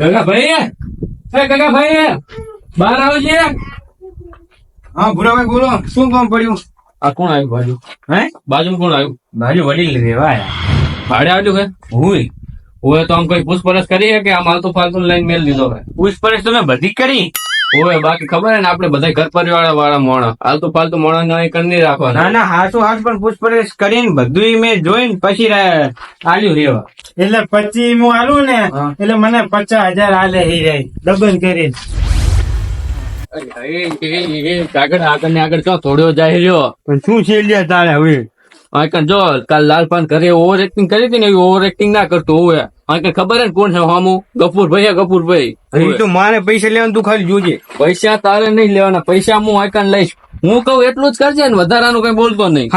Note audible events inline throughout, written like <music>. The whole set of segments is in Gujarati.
ગગા ભાઈ એ ગગા ભાઈ બહાર આવજે હા ભૂરાભાઈ બોલો શું કામ પડ્યું? આ કોણ આવ્યું બાજુ હે? બાજુ કોણ આવ્યું? બાજુ વડીલ રેવાય ભાડે આવ્યું છે હુંય? ઓએ તો આમ કોઈ પૂછપરછ કરી હે કે આમ હાલતુ ફાલતુ લઈને મેલ દીધો હે? પૂછપરછ તમે બધી કરી. ઓએ બાકી ખબર ને આપણે બધા ઘર પરિવાર વાળા મોણા. આલતુ ફાલતુ મોણા ના કરી નહીં ના રાખવાના. ના હાસુ હાસ પણ પૂછપરછ કરીને બધું મેં જોઈને પછી આલ્યું રેવા એટલે પછી હું આલું ને એટલે મને પચાસ હજાર આલે હી રહી. દબન કરીને. આગળ આગળ ને આગળ ચો થોડો જાય રહ્યો? પણ શું છે લ્યા તારે હવે? જો કાલ લાલપાન કરે ઓવર એક્ટિંગ કરી હતી ને એવી ઓવર એક્ટિંગ ના કરતો હોય આકન ખબર હે ને કોણ છે હામુ? ગફુરભાઈ ગફુરભાઈ. એ તો મારે પૈસા લેવાનું તું ખાલી જોજે. પૈસા તારે નહીં લેવાના પૈસા હું આકાન લઈશ. હું કહું એટલું જ કરજે ને વધારાનું કઈ બોલતો નહીં.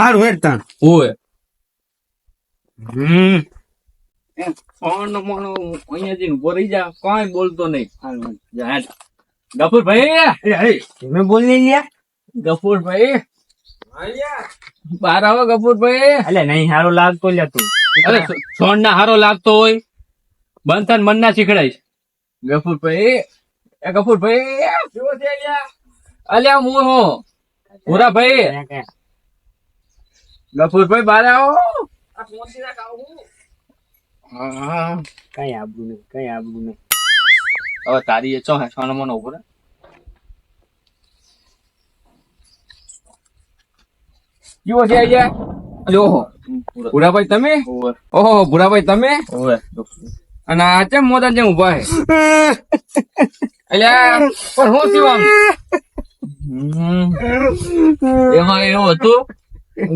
હોય હમ. અહીંયા જઈને ઊભો રહી જા કઈ બોલતો નહીં. જા હેડ. ગફુરભાઈ તમે બોલ નહીં લ્યા. ગફુરભાઈ બાર આવો ગફુરભાઈ. અલે નહીં સારો લાગતો લ્યા તું. અરે સોણ ના હારો લાગતો હોય. બંધન મન ના શીખડાઈશ ગફુરભાઈ એ ગફુરભાઈ શું છે અલ્યા હું હું? ભૂરાભાઈ. ગફુરભાઈ બહાર આવો. કઈ આબરું નહીં કઈ આબરું નહીં. હવે તારી એ ચો હે સોનો મોનો ઊભો રહે. કેવો છે ભૂરાભાઈ તમે? ઓહો ભૂરાભાઈ તમે? અને આ ચેમ મોટા જેમ ઊભા હે અલ્યા પણ હું થયું આમ? એમાં એવું હતું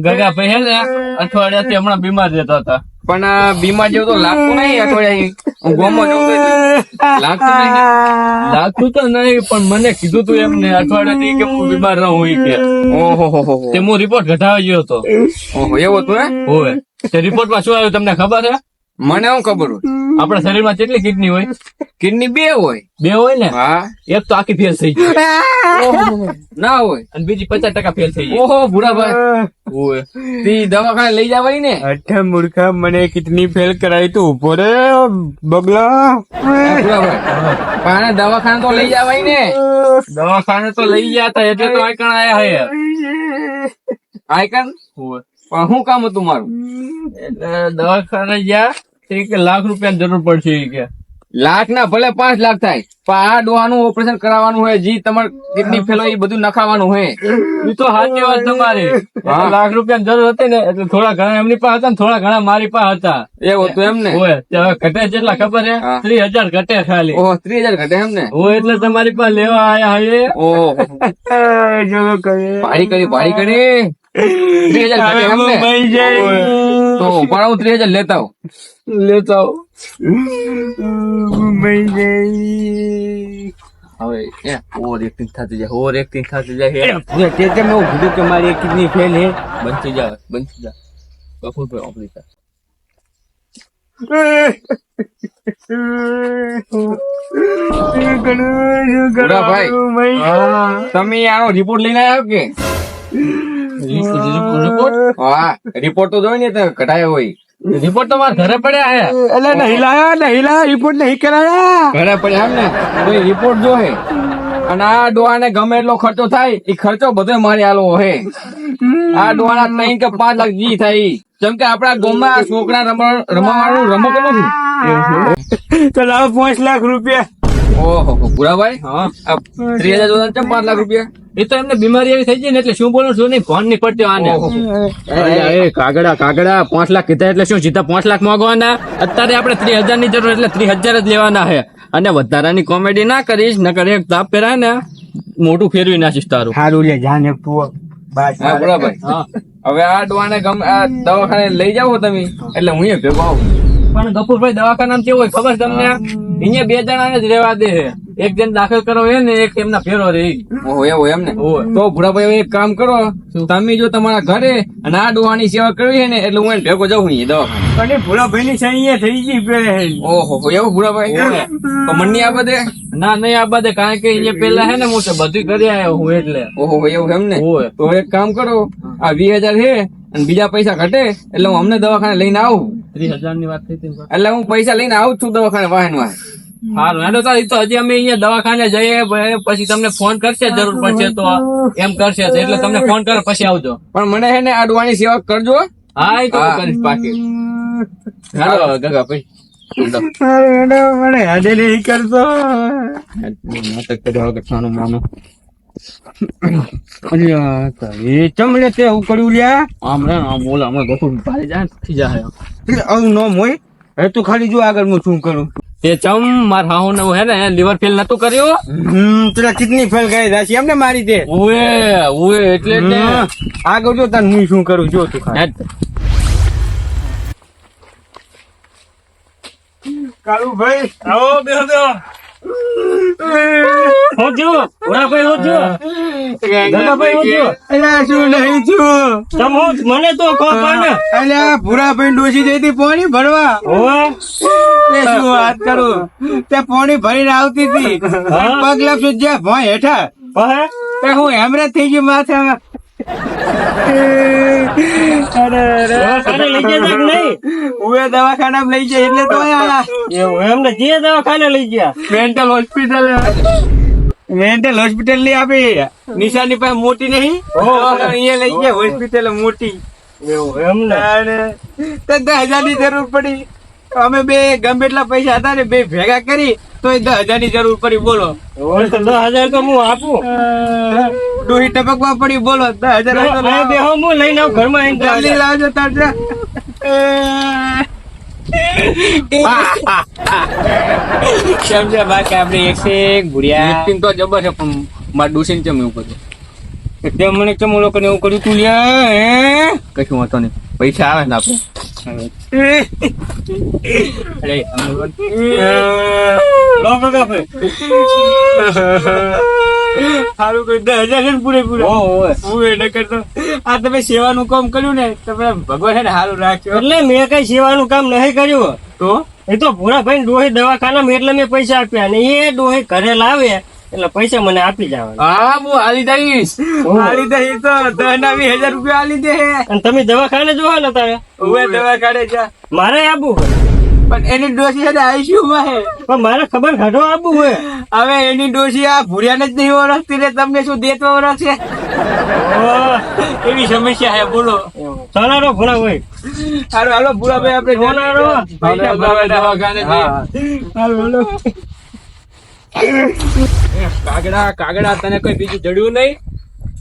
ગગા ભાઈ હે ને અઠવાડિયાથી હમણાં બીમાર રહેતા હતા. પણ બીમાર જેવું તો લાગતું નહીં અઠવાડિયા ગોમો લાગતું નહીં લાગતું તો નહીં પણ મને કીધું તું એમને અઠવાડિયાથી કે હું બીમાર ના હોય કે. ઓહો તે હું રિપોર્ટ ઘટાડી ગયો હતો. ઓહો એવું હતું હે? હોય તે રિપોર્ટમાં શું આવ્યું તમને ખબર છે? મને શું ખબર હોય? આપણા શરીરમાં કેટલી કિડની હોય? કિડની બે હોય. બે હોય ને? હા. એક તો આખી ફેલ થઈ ગઈ. ના હોય. અને બીજી પચાસ ટકા ફેલ થઈ ગઈ. ઓહો ભૂરાભાઈ તી દવાખાને લઈ જવાય ને. અઠા મૂર્ખા મને કિડની ફેલ કરાવી તું. ઊભો રે બગલા. ભૂરાભાઈ દવાખાને તો લઈ જવાય ને. દવાખાને તો લઈ ગયા હતા એટલે તો આયકણ આયા હે. આયકણ? હું પણ શું કામ હતું મારું? એટલે દવાખાને ગયા. કે લાખ રૂપિયા જરૂર પડશે કે. લાખ ના ભલે પાંચ લાખ થાય પણ આ ડોહાનું ઓપરેશન કરાવવાનું હોય જી તમારે કિડની ફેલો એ બધું નખાવાનું હોય. એ તો સાચી વાત તમારી. લાખ રૂપિયાની જરૂર હતી ને એટલે થોડા ઘણા એમની પાસે હતા ને થોડા ઘણા મારી પાસે હતા. એવું હતું એમ ને હોય હવે ઘટે જેટલા ખબર છે ત્રીસ હજાર ઘટે ખાલી. ઓહો ત્રીસ હજાર ઘટે એમ ને એટલે તમારી પાસે લેવા આયા હવે ઓહો. <laughs> ભાડી કરી ભાડી કરી. <laughs> ત્રીસ હજાર ઘટે એમ ને મુંબઈ જાય તો પણ હું ત્રીસ હજાર લેતા આવું લેતા આવું મુંબઈ જાય હવે એ ઓવર એક્ટિંગ થતી જાય ઓવર એક્ટિંગ થતી જાય હે પૂરા તે તેમ એવું કીધું કે મારી એક કિડની ફેલ હે બનતી જા બનતી જા કપૂર ઓપરી જા ભૂરાભાઈ. તમે આનો રિપોર્ટ લઈને આવ્યો કે રિપોર્ટ હા રિપોર્ટ તો જોઈ ને તો કઢાયો હોય. રિપોર્ટ તો મારા ઘરે પડ્યા હે. એટલે નહીં લાયા નહીં લાયા રિપોર્ટ નહીં કરાયા. ઘરે પડ્યા એમ ને? તો રિપોર્ટ જો હે. અને આ ડોહાને ગમે એટલો ખર્ચો થાય એ ખર્ચો બધો મારી આલો હે. આ ડોહાના ત્રણ કે પાંચ લાખ જી થાય જેમ કે આપણા ગામમાં આ છોકરા રમવાનું રમવાનું રમકડું નથી. તો લાવો પાંચ લાખ રૂપિયા. ઓહો ભૂરાભાઈ? હા. ત્રીસ હજાર જોતા ચમ પાંચ લાખ રૂપિયા? એ તો એમને બીમારી એવી થઈ ગઈ ને એટલે શું બોલું શું નહીં ફોન નહીં પડતો આને એ કાગડા કાગડા પાંચ લાખ કીધા એટલે શું સીધા પાંચ લાખ માંગવાના? અત્યારે આપણે ત્રીસ હજારની જરૂર એટલે ત્રીસ હજાર જ લેવાના છે. અને વધારાની કોમેડી ના કરીશ ના કરે તાપ પહેરાય ને મોટું ફેરવી નાખીશ તારું. સારું લે જાને તું હવે આ ડોવાને ગમે દવાખાને લઈ જાવ તમે એટલે હું ભેગો આવું. પણ ગફુરભાઈ દવાખાના કેવું હોય ખબર તમને? અહીંયા બે જણાને જ રહેવા દે છે. એક જણ દાખલ કરો એ ને એક એમના ફેરો રે ઓહો એવું એમ ને. તો ભૂરાભાઈ એક કામ કરો. તમે જો તમારા ઘરે અને આ ડોહાની સેવા કરવી છે ને એટલે હું એને ભેગો જાઉં અહીં દવાખાને. અને ભુડાભાઈ ની સહી થઈ ગઈ પેલે ઓહો એવું ભુડાભાઈ તો મનની આ બધે? ના નહીં આ બધે કારણ કે અહીંયા પેલા હે ને હું બધું કરી આવ્યો હું એટલે. ઓહો એવું એમ ને? તો એક કામ કરો. આ વીસ હજાર છે અને બીજા પૈસા ઘટે એટલે હું અમને દવાખાને લઈને આવું. ત્રીસ હજારની વાત થઈ હતી એટલે હું પૈસા લઈને આવું છું દવાખાને વાહન વાહન. સારું હેડો તાર તો હજી અમે અહીંયા દવાખાને જઈએ પછી તમને ફોન કરશે જરૂર પડશે તો એમ કરશે એટલે તમને ફોન કરે પછી આવજો. પણ મને છે ને આ ડોહાની સેવા કરજો હા. એ તો કરીશ પાકી. હાલો ગગા ભાઈ. મને હાજરી કરતો નાટક કર્યા કરવાનું છાનું માનું એ ચમલે તે એવું લ્યા? આમ રે આમ બોલ અમે ગફુર ભારી જાય ને થઈ જાય આવું નો મોય. હવે તું ખાલી જો આગળ હું શું કરું. તે ચમ માર હાહુ ને હે ને લીવર ફેલ નતું કર્યું? હમ કિડની ફેલ ગઈ રાશી એમને મારી દે. ઓએ ઓએ એટલે ને. આગળ જો તને હું શું કરું જો તું ખાલી. હેડ. કાળુભાઈ આવો બેહો બેહો. હું થયું ભોળાભાઈ હું થયું દાદાભાઈ હું થયું અલ્યા શું નહીં થયું? તમ હું મને તો કહો કોને અલ્યા ભૂરાભાઈ ડોસી જઈ હતી પોણી ભરવા. તે શું વાત કરું? તે પોણી ભરીને આવતી હતી. પગ સુધી જ્યાં ભોય હેઠા તે હું હેમરેજ થઈ ગયું માથે અરે દવાખાને લઈ ગયા કે નહીં? ઉવે દવાખાનામાં લઈ જાય એટલે તો એવું એમને જે દવાખાને લઈ ગયા? મેન્ટલ હોસ્પિટલ મેન્ટલ હોસ્પિટલની આપી. નિશાની પાસે મોટી નહીં? અહીંયા લઈ ગયા હોસ્પિટલ મોટી. એવું એમને હજારની જરૂર પડી. અમે બે ગમે એટલા પૈસા હતા ને બે ભેગા કરી તો દસ હજારની જરૂર પડી બોલો. દસ હજાર તો હું આપું. ડોહી ટપકવા પડી બોલો દસ હજાર હું લઈને આવું ઘરમાં જલ્દી લાવજો તારજા સમજ્યા બાકી આપણે એક છે એક્ટિંગ તો જબર છે પણ મારા ડોસીને કેમ એવું કર્યું? તે મને ચમો લોકો એવું કર્યું તું લ્યા કશું વાંધો નહીં. પૈસા આવે ને આપણે. ભાઈ. સારું કોઈ દસ હજાર છે ને હું એ કરતો આ તમે સેવાનું કામ કર્યું ને તમે ભગવાન સારું રાખ્યું એટલે મેં કઈ સેવાનું કામ નહીં કર્યું તો એ તો ભૂરા ભાઈ ડોહી દવાખાના એટલે મેં પૈસા આપ્યા ને એ ડોહી ઘરે લાવે એટલે પૈસા મને આપી જવાના હા હું આલી દઈશ. આલી દે તો વીસ હજાર રૂપિયા આલી દે. અને તમે દવાખાને જોવા ને તારે? હવે દવાખાને જા. મારે હોય. પણ એની ડોસી છે આઈસીયુ માં હે પણ મારે ખબર કાઢો આપવું હોય. હવે એની ડોસી આ ભૂર્યાને જ નહીં ઓળખતી રે તમને શું દેતો ઓળખશે? એવી સમસ્યા હે બોલો. સોનારો ભૂરા ભાઈ હારો હાલો ભૂરા ભાઈ આપણે સોનારો. હા. હાલો હાલો. કાગડા કાગડા તને કોઈ બીજું જડ્યું નહીં?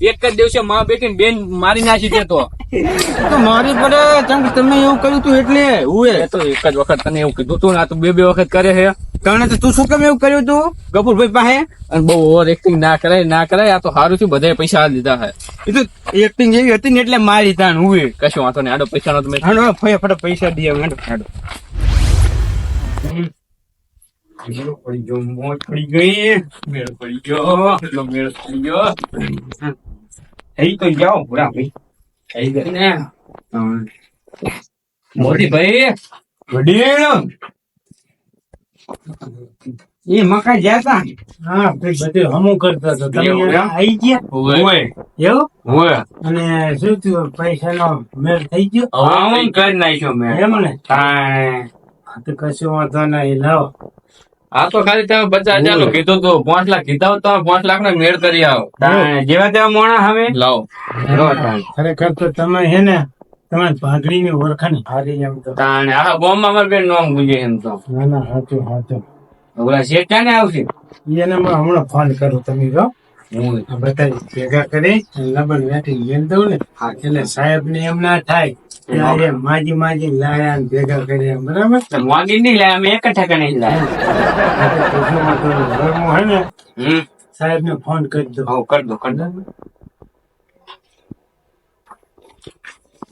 એક જ દિવસે માં બેઠી બેન મારી નાખી દેતો તો. મારી પડે કેમ કે તમે એવું કર્યું તું એટલે ઉવે તો એક જ વખત તને એવું કીધું તું આ તો બે બે વખત કરે હે તને તો તું શું કેમ એવું કર્યું તું? ગફુરભાઈ પાસે? અને બહુ ઓવર એક્ટિંગ ના કરાય ના કરાય આ તો સારું થયું બધાએ પૈસા લીધા હે એ તો એક્ટિંગ એવી હતી ને એટલે મારી લીધા ઉવે કશું વાંધો નહીં આડો પૈસા નો તમે ફટાફટ પૈસા દઈએ હાડો હાલો મેળ પડી ગયો મોજ પડી ગઈ. મેળ પડી ગયો એટલો મેળ પડી ગયો થઈ તો જાઓ પૂરા ભાઈ. થઈ ગઈ ને? મોદી ભાઈ વડીલ. એ મકાઈ ગયા તા? હા ભાઈ બધે હમું કરતા તો તમે? આવી ગયા? હોય. એવું? હોય. અને શું થયું? પૈસા નો મેળ થઈ ગયો? આવું કરી નાખ્યો મેં એમ ને હા. હા, તો કશું વાંધો નહીં લાવો. આ તો ખાલી તમે પચાસ હજારનું કીધું તું. પાંચ લાખ કીધા હોત તો પાંચ લાખ ને મેળ કરી આવો. જેવા તેવા મોણા હવે? લાવો. ખરેખર તો તમે હે ને તમારી ભાગડી ની. ઓળખાણ હારી એમ તો તાણે આ બોમ્બ અમારે બેન નોમ ગુજે એમ તો. ના ના સાચું સાચું ઓલા શેઠ ક્યાં ને આવશે એને હું હમણાં ફોન કરું તમે જો હું? આ બધા ભેગા કરી અને લબન વેઠી દઉં ને. એટલે સાહેબ ને એમ ના થાય. કે માજી માજી લાયા ને ભેગા કર્યા બરાબર? વાગી નહીં લાયા અમે એક લાયા. હે ને સાહેબ ને ફોન કરી દો. હા કર દો કર દો.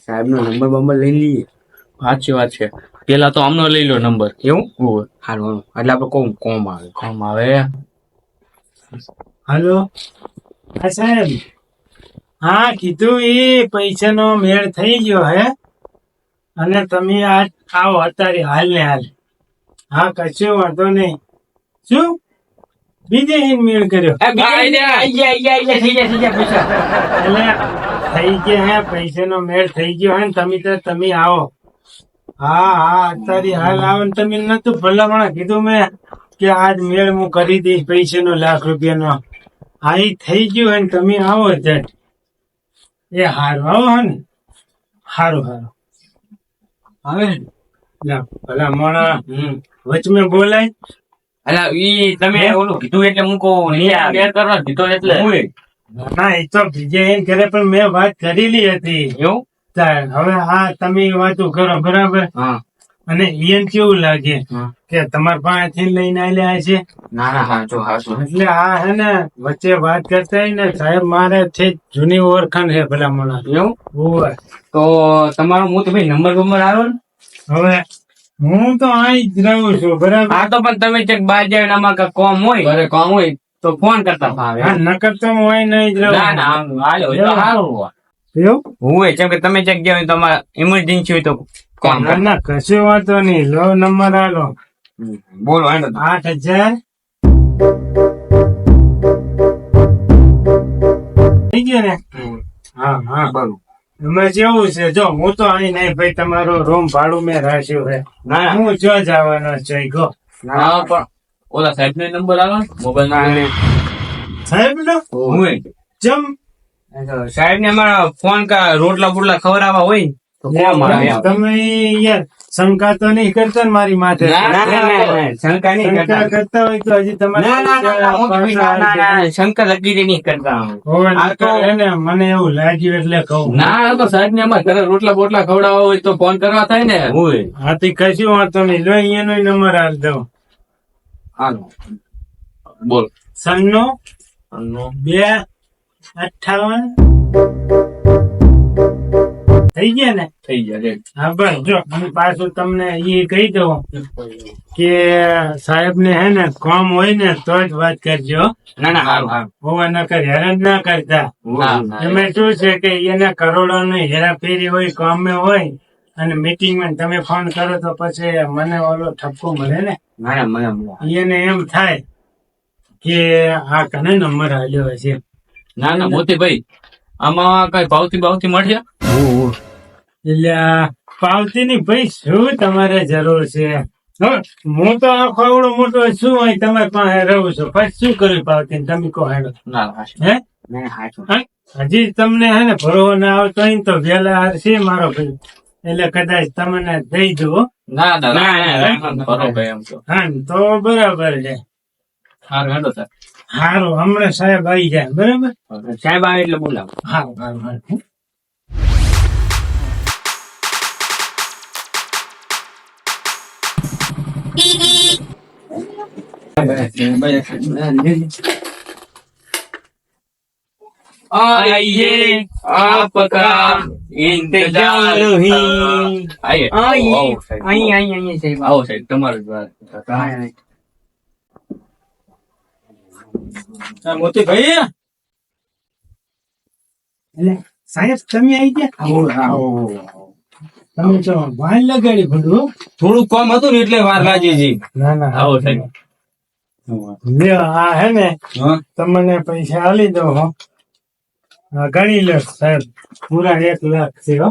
સાહેબ નો નંબર બંબર લઈ લઈએ. સાચી વાત છે. પેલા તો આમનો લઈ લો નંબર. એવું? હોય હારું એટલે આપણે કોમ કોમ આવે. કોમ આવે. હલો? હા સાહેબ. હા કીધું એ પૈસાનો મેળ થઈ ગયો હે. અને તમે આ આવો અત્યારે હાલ ને હાલ. હા કશું વાંધો નહીં. શું? બીજે હિન મેળ કર્યો. એટલે થઈ ગયા હે પૈસાનો મેળ થઈ ગયો હે ને તમે તો તમે આવો. હા હા અત્યારે હાલ આવો ને તમે નતું ભલામણ કીધું મેં કે આજ મેળ હું કરી દઈશ પૈસાનો લાખ રૂપિયાનો. હા એ થઈ ગયું હે ને તમે આવો જટ એ હારું આવો હે ને. હારું હારું. લા, ભલા મોણા વચમે બોલાય. અલા ઈ તમે ઓલું કીધું એટલે હું કહું બે કરવા દીધો એટલે. ના એ તો બીજે એમ કરે પણ મેં વાત કરેલી હતી. એવું? હવે હા તમે વાતો કરો બરાબર? હા. અને ઈયન કેવું લાગે. કે તમારા પાસેથી લઈને આલ્યા છે ના ના હાચું હાચું એટલે આ હે ને વચ્ચે વાત કરતા ને સાહેબ મારે છે જૂની ઓળખાણ છે ભલા મને એવું. તો તમારો હું તો ભાઈ નંબર બંબર આવ્યો ને? હવે હું તો અહીં જ રહું છું બરાબર? હા તો પણ તમે ચેક બહાર જાય ને આમાં કાંઈક કોમ હોય? અરે કોમ હોય. તો ફોન કરતા ફાવે. નકર તો હું અહીં નહીં જ રહું. ના ના હાલો એ તો સારું હોય. હું હોય જેમ કે તમે ચેક ગયા હોય તમારે ઇમરજન્સી હોય તો કોમ ના ના કશું વાંધો નહીં. લો નંબર આલો. બોલો આઠ હજાર. થઈ ગયો ને? હા હા. બરોબર. એમાં જેવું છે. જો હું તો અહીં નહીં ભાઈ તમારો રૂમ ભાડું મેં રાખ્યું છે. ના. ના હું જો જવાનો છું. ગો. હા પણ ઓલા સાહેબ નો નંબર આલો મોબાઈલ ના, સાહેબ નો હોય જમ. સાહેબ ને અમારા ફોન કા રોટલા બોટલા ખવડાવવા હોય. તમે યાર શંકા તો નહીં કરતા મારી માથે. ના ના ના, ના, શંકા નહીં કરતા. કરતા હોય તો હજી તમારે ના ના ના, ના, હું તો ના, ના, ના, શંકા લગી નહીં કરતા તો- એને મને એવું લાગ્યું એટલે કહું. ના તો સાહેબ ને અમારે ઘરે રોટલા બોટલા ખવડાવવા હોય તો ફોન કરવા થાય ને. હોય હાથી કશું વાંધો નહીં. લો અહીંયાનો નંબર હાલ દઉં હાલો. બોલ. સન્નો બે અઠાવન થઈ ગયા ને? થઈ ગયા હા બસ જો હું પાછું તમને એ કહી દઉં કે સાહેબ ને હે ને કોમ હોય ને તો જ વાત કરજો ના ના હારું હારું. હોવા નકર હેરાન ના કરતા. ના, ના. એમાં શું છે કે એના કરોડો ની હેરાફેરી હોય કામે હોય અને મીટિંગમાં તમે ફોન કરો તો પછી મને ઓલો ઠપકો મળે ને? ના ના. એને એમ થાય કે આ કને નંબર આવ્યો હશે? ના ના મોતીભાઈ આમાં કઈ ભાવતી ભાવતી મળશે એટલે પાવતી ની ભાઈ શું તમારે જરૂર છે? હું તો આખો આવડો મોટો શું હોય તમારે પાસે રહું છું. પછી શું કર્યું પાવતી? તમે કહો હેડો. હે? હજી તમને હે ને ભરવો ના આવતો અહીં તો વેલા હાર છે મારો ભાઈ. એટલે કદાચ તમને દઈ દો ના ના હા તો બરાબર છે. સારું હેડો સાહેબ. સારું હમણાં સાહેબ આવી જાય બરાબર? સાહેબ આવે એટલે બોલાવો. સારું સારું आइए आपका इंतजार है आइए અહીં આવો સાહેબ. અહીં અહીં અહીં સાહેબ આવો સાહેબ તમારું જ વાત. હા, મોતીભાઈ એટલે સાહેબ તમે આવી ગયા તમે તો વાન લગાડી ભલું. થોડું કામ હતું ને એટલે વાર લાગી ના ના આવો લે આ હે ને તમને પૈસા આલી દો હો. ગણી લો સાહેબ પૂરા એક લાખ છે હો.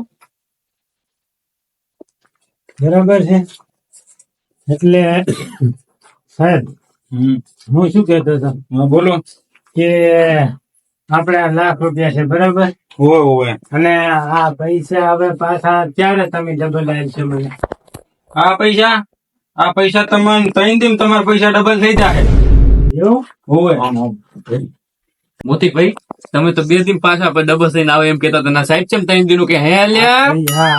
બરાબર છે? એટલે સાહેબ હમ. હું શું કહેતો હતો? હા, બોલો. કે આપણે આ લાખ રૂપિયા છે બરાબર? હોય અને આ પૈસા હવે પાછા ક્યારે તમે ડબલ આવશે મને? આ પૈસા? આ પૈસા તમને ત્રણ દિન તમારા પૈસા ડબલ થઈ જાય એવું? ઓવે મોતીભાઈ તમે તો બે દિન પાછા ડબલ લઈને આવે એમ કેતા હતા. સાહેબ છે ત્રણ દિનો કે હે લ્યા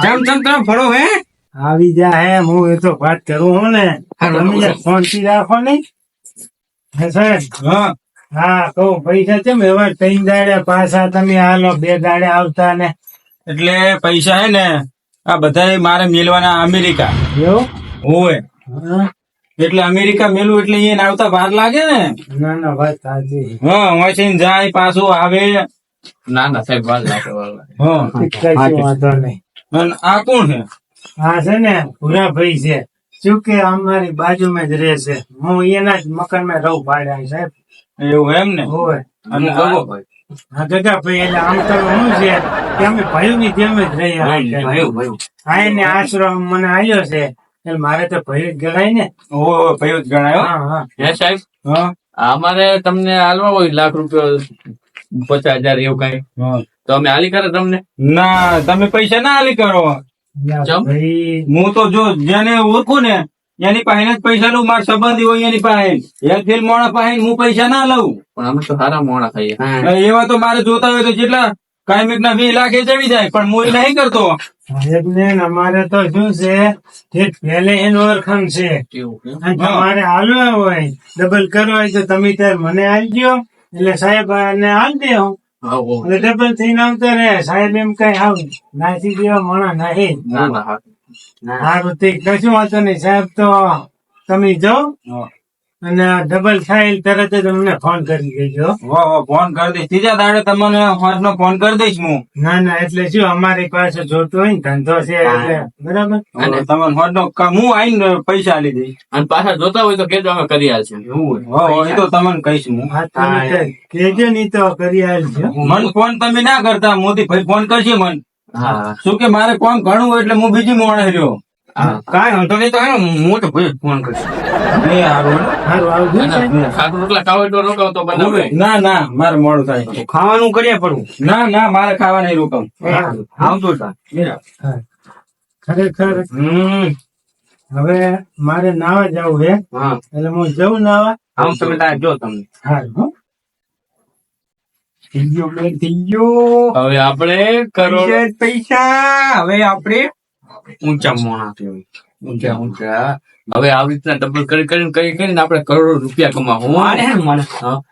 ચમ ચમ તમે ફરો હે? આવી જા હે હું એ તો વાત કરું હું ને. તમે ફોનથી રાખો નહીં હે સાહેબ. હા. હા કહું પૈસા છે એવા ત્રણ દાડે પાછા તમે હાલો બે દાડે આવતા ને. એટલે પૈસા હે ને આ બધા મારે મેલવાના અમેરિકા. એવું? હોય? એટલે અમેરિકા મેલું એટલે અહીંયા આવતા વાર લાગે ને? ના ના વાત સાચી હા વાંચીને જાય પાછું આવે. ના ના સાહેબ વાર લાગે વાર લાગે. હા. વાંધો નહીં. અને આ કોણ છે? હા છે ને ભૂરા ભાઈ છે. શું કે અમારી બાજુમાં જ રહે છે. હું એના જ મકાનમાં રહું ભાડે સાહેબ. એવું એમ ને? હોય. અને હું ભાઈ. હા ગગા ભાઈ એટલે આમ તો શું છે. કે અમે ભયું ની જેમ જ રહી. હા એને આશ્રમ મને આવ્યો છે. એટલે મારે તો ભયું જ ગણાય ને. ઓ ભયું જ ગણાયો હા? હા હે. સાહેબ? હા. અમારે તમને હાલવા હોય લાખ રૂપિયા પચાસ હજાર એવું કઈ. હા. તો અમે હાલી કરે તમને? ના તમે પૈસા ના હાલી કરો. હું તો જો જેને ઓળખું ને એની પાસે જ પૈસા લઉં મારા સંબંધી હોય એની પાસે. એક ફેલ મોણા પાસે હું પૈસા ના લઉં. પણ અમે તો સારા મોણા ખાઈએ એવા તો મારે જોતા હોય તો જેટલા કાયમિક ના વીસ લાખ ચડી જાય પણ હું નહીં કરતો. સાહેબ ને અમારે તો શું છે? કે પહેલે એનું ઓળખાણ છે. તમારે હાલવા હોય ડબલ કરવા હોય તો તમે ત્યારે મને આપજો એટલે સાહેબ ને હાલ દે હું. હા, ડબલ થઈને આવતા રહે. સાહેબ એમ કઈ આવ નાસી દેવા મણા નહીં ના ના હા. સારું તે કશું વાંધો નહીં. સાહેબ તો તમે જાઓ અને ડબલ થાય એટલે તરત જ અમને ફોન કરી દેજો. ફોન કરી દઈશ. ત્રીજા દાડે તમને નો ફોન કરી દઈશ હું. ના ના એટલે શું અમારી પાસે જોતું હોય ને ધંધો છે એટલે બરાબર? અને- તમને હોટ નો હું આવીને પૈસા લઈ દઈશ. અને પાછા જોતા હોય તો કેજો અમે કરી આલશું. એવું એ તો તમને કહીશ હું. હા કેજો નહીં તો કરી આલજો. મન ફોન તમે ના કરતા મોદી ભાઈ ફોન કરશે મન. હા. શું કે મારે કોમ ઘણું હોય એટલે હું બીજી મોણે રહ્યો હા. કાંઈ વાંધો નહીં તો હે ને, હું તો ભાઈ ફોન કરીશ. હારું રોટલા ખાવ રોકાવ તો બનાવે. ના ના મારે મોડું થાય ખાવાનું કરીએ પડવું ના ના મારે ખાવા નહીં રોકાવું. આવતો. ખરેખર? હમ. હવે મારે નાવા જવું છે હા. એટલે હું જવું નાવા. આમ તમે ત્યાં જો તમને. હો. થઈ ગયો બેન, થઈ ગયો હવે આપણે કરોડ પૈસા હવે આપણે ઊંચા મોણા કહેવાય. ઊંચા ઊંચા. હવે આવી રીતના ડબલ કરી કરીને કરી કરીને આપણે કરોડો રૂપિયા કમાવું. હા.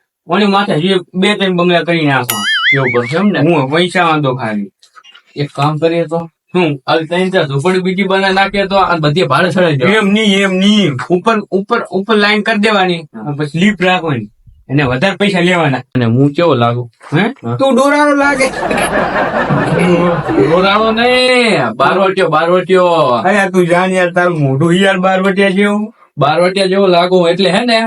માથે જે બે ત્રણ બંગલા કરી નાખવા. એવું કરશે એમ ને હું પૈસા વાંધો ખાલી. એક કામ કરીએ તો? શું હવે ત્રણ ચાર ઝૂંપડી બીજી બનાવી નાખીએ તો આ બધી ભાડે ચડાઈ જાય એમ નહીં એમ નહીં. ઉપર ઉપર ઉપર લાઈન કરી દેવાની. પછી લીપ રાખવાની. એને વધારે પૈસા લેવાના. અને હું કેવો લાગુ? હે? તું ડોરાળો લાગે. ડોરાળો ને બારવટીયો બારવટીયો અરે તું જાણ યાર તારું મોઢું યાર બાર વટિયા જેવું. બારવટીયા જેવો લાગુ એટલે હે ને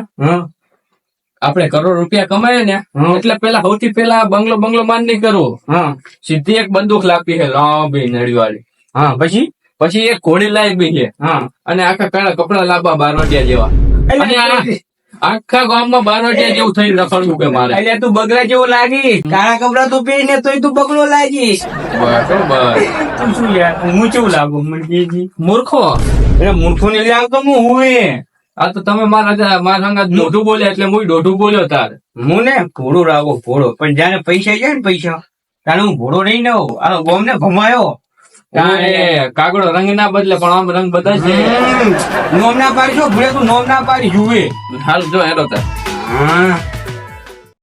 આપણે કરોડ રૂપિયા કમાય ને એટલે પેલા સૌથી પેલા બંગલો બંગલો માન નહીં કરવો હા. સીધી એક બંદૂક લાપી છે લાંબી નળીવાળી. હા પછી? પછી એક ઘોડી લાવી બી છે. હા. અને આખા કાળા કપડા લાંબા બારવટીયા જેવા. અને આખા ગામમાં બારવટિયા જેવું થઈ રખડવું કે મારે? એટલે તું બગલા જેવું લાગી. કાળા કપડા તું પહેરીને તોય તું બગલો લાગીશ. બરોબર તું શું યાર હું કેવું લાગુ? મને મૂર્ખો? એટલે મૂર્ખો ને લાગતો હું હું આ તો તમે મારા મારા સંગાત દોઢું બોલ્યા એટલે હું દોઢું બોલ્યો તાર. હું ને ભોળો રાગો ભોળો. પણ જયારે પૈસા છે ને પૈસા ત્યારે હું ભોળો નહીં ને આ ગોમ ને ભમાયો. કાગડો રંગ ના બદલે પણ આમ રંગ બધા છે. નોમ ના પાડીશો ભૂલે તું નોમ ના પાડી જુએ હાલ જો હેરો તાર. હા.